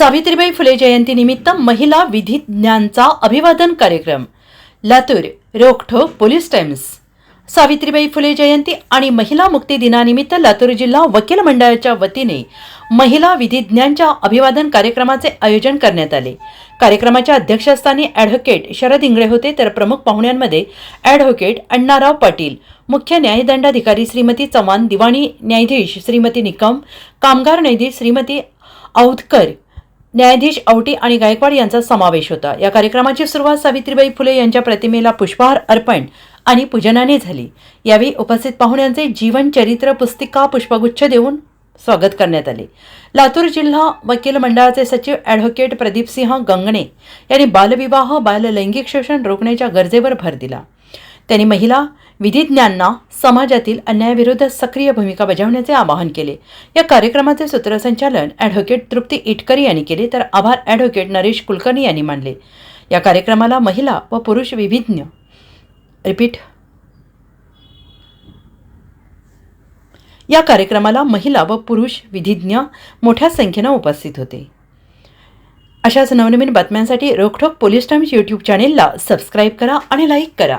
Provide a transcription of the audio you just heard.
सावित्रीबाई फुले जयंतीनिमित्त महिला विधिज्ञांचा अभिवादन कार्यक्रम. Latur Rokhthok police times. Savitribai Phule जयंती आणि महिला मुक्ती दिनानिमित्त लातूर जिल्हा वकील मंडळाच्या वतीने महिला विधिज्ञांच्या अभिवादन कार्यक्रमाचे आयोजन करण्यात आले. कार्यक्रमाच्या अध्यक्षस्थानी ॲडव्होकेट शरद इंगळे होते तर प्रमुख पाहुण्यांमध्ये ॲडव्होकेट अण्णाराव पाटील मुख्य न्यायदंडाधिकारी श्रीमती चव्हाण दिवाणी न्यायाधीश श्रीमती निकम कामगार न्यायाधीश श्रीमती औदकर न्यायाधीश औटी आणि गायकवाड यांचा समावेश होता. या कार्यक्रमाची सुरुवात सावित्रीबाई फुले यांच्या प्रतिमेला पुष्पहार अर्पण आणि पूजनाने झाली. यावेळी उपस्थित पाहुण्यांचे जीवन चरित्र पुस्तिका पुष्पगुच्छ देऊन स्वागत करण्यात आले. लातूर जिल्हा वकील मंडळाचे सचिव ॲडव्होकेट प्रदीपसिंह गंगणे यांनी बालविवाह बाललैंगिक शोषण रोखण्याच्या गरजेवर भर दिला. त्यांनी महिला विधिज्ञांना समाजातील अन्यायाविरुद्ध सक्रिय भूमिका बजावण्याचे आवाहन केले. या कार्यक्रमाचे सूत्रसंचालन ॲडव्होकेट तृप्ती इटकरी यांनी केले तर आभार ॲडव्होकेट नरेश कुलकर्णी यांनी मानले. या कार्यक्रमाला महिला व पुरुष विधिज्ञ. रिपीट. या कार्यक्रमाला महिला व पुरुष विधिज्ञ मोठ्या संख्येनं उपस्थित होते. अशाच नवनवीन बातम्यांसाठी रोखोक पोलीस टाइम्स यूट्यूब चॅनेलला सबस्क्राईब करा आणि लाईक करा.